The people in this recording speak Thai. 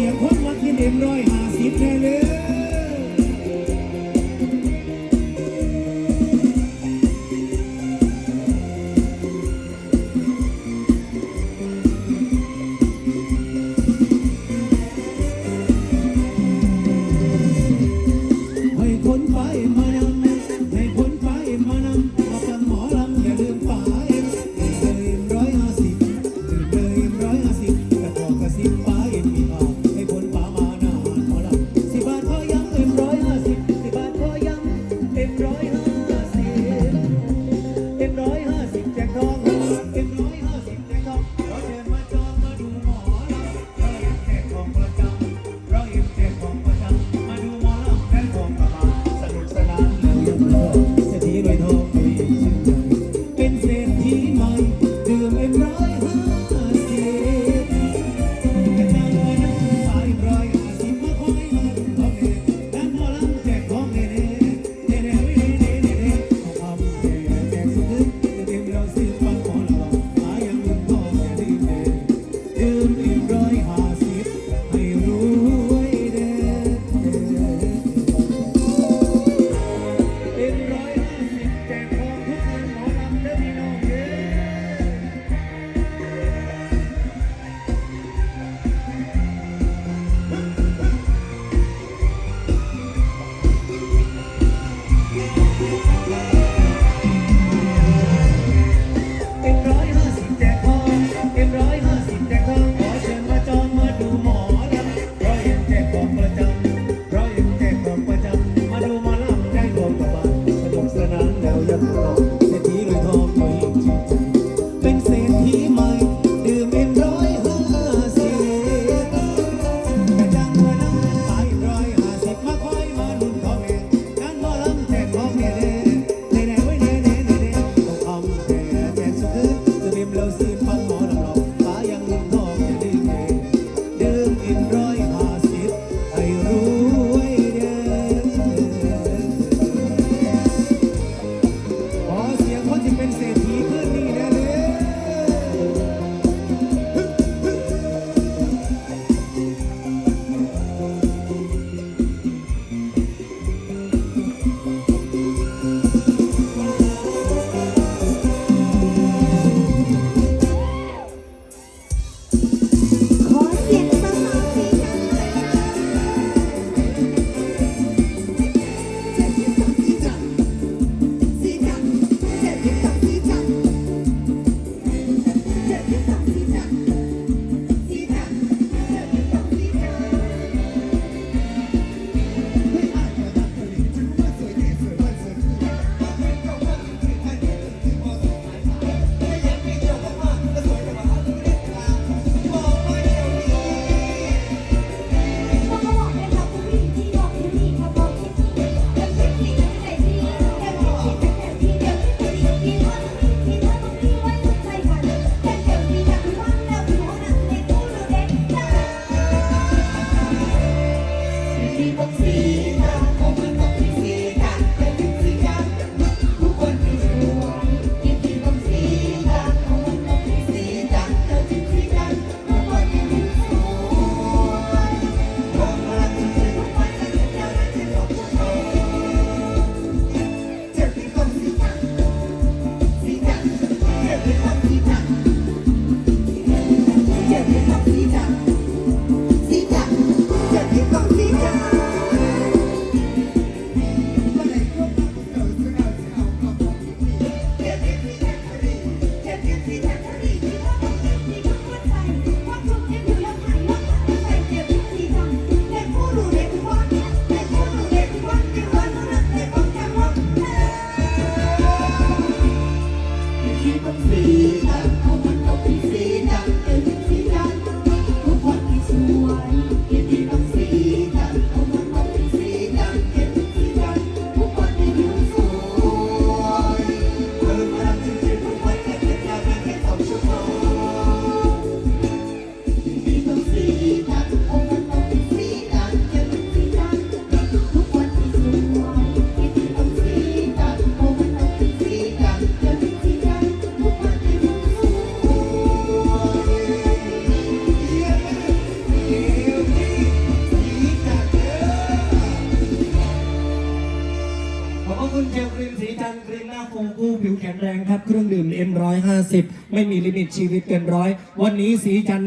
สียงคนวักที่เด็มร้อยหาสิบแน่เลย vida. ครีมสีจันทร์ครีมหน้าฟูกู้ผิวแข็งแรงครับ เครื่องดื่ม M150 ไม่มีลิมิตชีวิตเกินร้อย วันนี้สีจันทร์มี